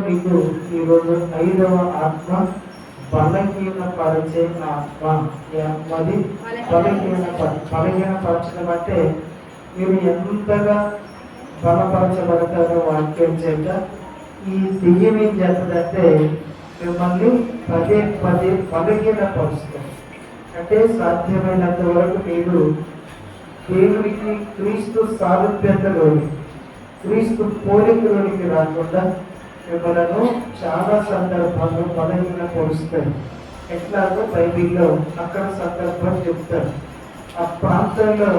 మీకు ఈరోజు ఐదవ ఆత్మ బలహీన పరిచే ఆత్మ. ఈ ఆత్మది బలహీన బలహీన పరచడం అంటే మీరు ఎంతగా బలపరచబడతారో వాక్యం చేత ఈ దెయ్యం ఏం చేస్తుందంటే మిమ్మల్ని పదే పదే బలహీన పరుస్తుంది అంటే సాధ్యమైనంత వరకు మీరు దేవునికి క్రీస్తు సారూప్యతలోని క్రీస్తు పోలికలోనికి రాకుండా మిమ్మలను చాలా సందర్భాల్లో బలహీన పరుస్తాయి ఎట్లాగో బైబిల్లో అక్కడ సందర్భం చెప్తారు. ఆ ప్రాంతంలో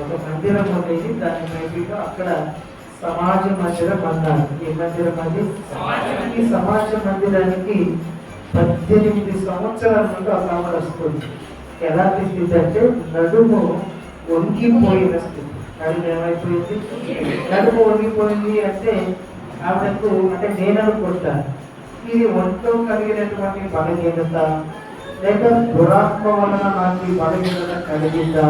ఒక మందిరం ఉండేది. దాని బైబిల్లో అక్కడ సమాజ మందిరం అన్నారు. ఏ మందిరం అది? ఈ సమాజ మందిరానికి పద్దెనిమిది సంవత్సరాల నుండి ఆవిడ వస్తుంది. ఎలాంటి స్థితి అంటే నడుము వంగిపోయిన స్థితి. నడుము ఏమైపోయింది? నడుము వంగిపోయింది అంటే ఆవిడకు అంటే నేను అనుకుంటాను ఇది ఒంట్లో కలిగినటువంటి బలహీనత లేక దురాత్మ వలన నాకు ఈ బలహీనత కలిగిందా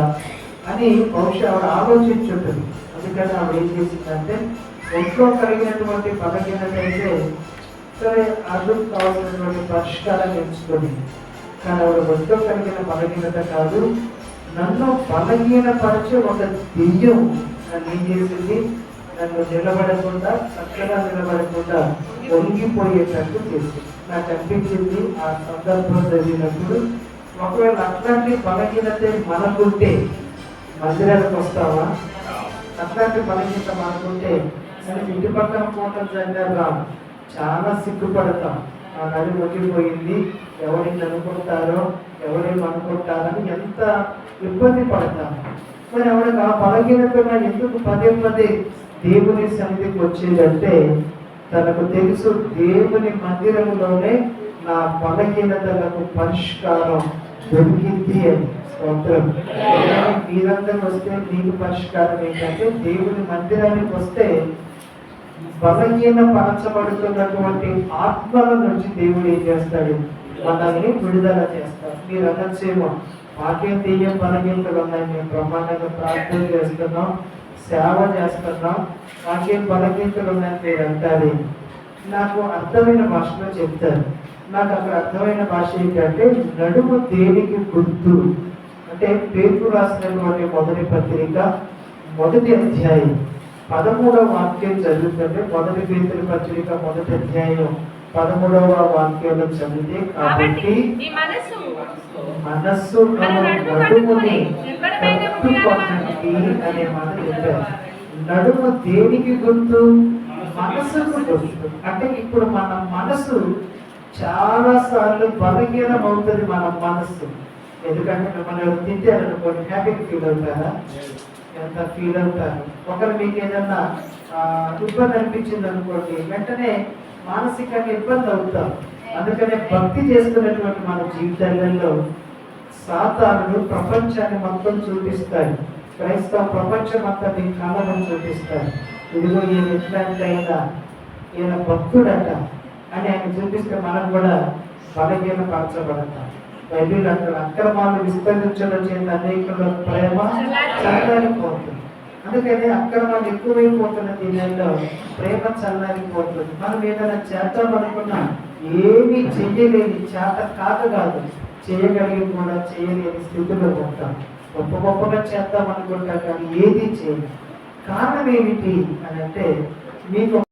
అని బహుశా ఆవిడ ఆలోచించుంటుంది. అందుకని ఆవిడ ఏం చేసిందంటే ఒంట్లో కలిగినటువంటి బలహీనత అయితే సరే అందుకు కావాల్సినటువంటి పరిష్కారం ఎంచుకొని కానీ ఆవిడ ఒంట్లో కలిగిన బలహీనత కాదు నన్ను బలహీనపరిచే ఒక దెయ్యం నన్ను ఏం చేసింది? నన్ను నిలబడకుండా చక్కగా నిలబడకుండా వంగిపోయేటట్టు చేసింది నాకు అనిపించింది ఆ సందర్భం జరిగినప్పుడు. ఒకవేళ అట్లాంటి బలహీనతే మనకుంటే మందిరానికి వస్తావా? అట్లాంటి బలహీనత మనకుంటే సరే ఇంటి పక్కన పోవటం జరిగినా చాలా సిగ్గుపడతాం. ఆ నది ఒగిపోయింది ఎవరిని అనుకుంటారో ఎవరేం అనుకుంటారని ఎంత ఇబ్బంది పడతాం. మరి ఎవరికి ఆ బలహీనత ఎందుకు పదే పదే దేవుని సన్నిధికి వచ్చేదంటే తనకు తెలుసు దేవుని మందిరంలోనే నా బలహీనతలకు పరిష్కారం దొరికింది అని స్తోత్రం. మీరందరూ వస్తే నీకు పరిష్కారం ఏంటంటే దేవుని మందిరానికి వస్తే బలహీన పరచబడుతున్నటువంటి ఆత్మల నుంచి దేవుడు ఏం చేస్తాడు? మనల్ని విడుదల చేస్తాడు. మీరు అనొచ్చేమో మాకేం తీయ బలహీనతలు ఉన్నాయి? మేము బ్రహ్మాండంగా ప్రార్థన చేస్తున్నాం. సేవ చేస్తున్నాం మాకేం బలహీనతలు ఉన్నాయని మీరు అంటారు. నాకు అర్థమైన భాషలో చెప్తారు. నాకు అక్కడ అర్థమైన భాష ఏంటంటే నడుము దేనికి గుర్తు. అంటే పేరు రాసినటువంటి మొదటి పత్రిక మొదటి అధ్యాయం. పదమూడవ వాక్యం చదువుతుంటే మొదటి పేతుల పత్రిక మొదటి అధ్యాయం. పదమూడవ వాక్యంలో చదివితే కాబట్టి మనస్సు నడుముని కట్టుకొనండి అనే మాట చెప్పారు. నడుము దేనికి గుర్తు మనసుకు గుర్తు అంటే ఇప్పుడు మన మనసు చాలా సార్లు బలహీనం అవుతుంది మన మనస్సు ఎందుకంటే మిమ్మల్ని ఎవరు తిట్టారనుకోండి హ్యాపీ ఫీల్ అవుతారా? ఎంత ఫీల్ అవుతారు? ఒకరు మీకు ఏదన్నా ఇబ్బంది అనిపించింది అనుకోండి వెంటనే మానసికంగా ఇబ్బంది అవుతాం అందుకనే భక్తి చేసుకున్నటువంటి మన జీవితాలలో సాతానుడు ప్రపంచాన్ని మొత్తం చూపిస్తాడు క్రైస్తవ ప్రపంచం అంతా దీని కళలను చూపిస్తాడు ఇదిగో ఈయన ఎట్లాంటి ఈయన భక్తుడట అని ఆయన చూపిస్తే మనం కూడా బలహీన పరచబడతాం బైబిల్ అక్కడ అక్రమాలు విస్తరించడం చేత అనేకుల ప్రేమ చల్లారిపోతుంది. అందుకని అక్రమాలు ఎక్కువైపోతున్న దీనిలో ప్రేమ చల్లారిపోతుంది. మనం ఏదైనా చేద్దాం అనుకున్నా ఏమీ చెయ్యలేని చేత కాదు కాదు. చేయగలిగి చేయలేని స్థితిలో ఉంటాం. గొప్ప గొప్పగా చేద్దాం అనుకుంటా కానీ ఏది చేయలేదు కారణం ఏమిటి అని అంటే మీకు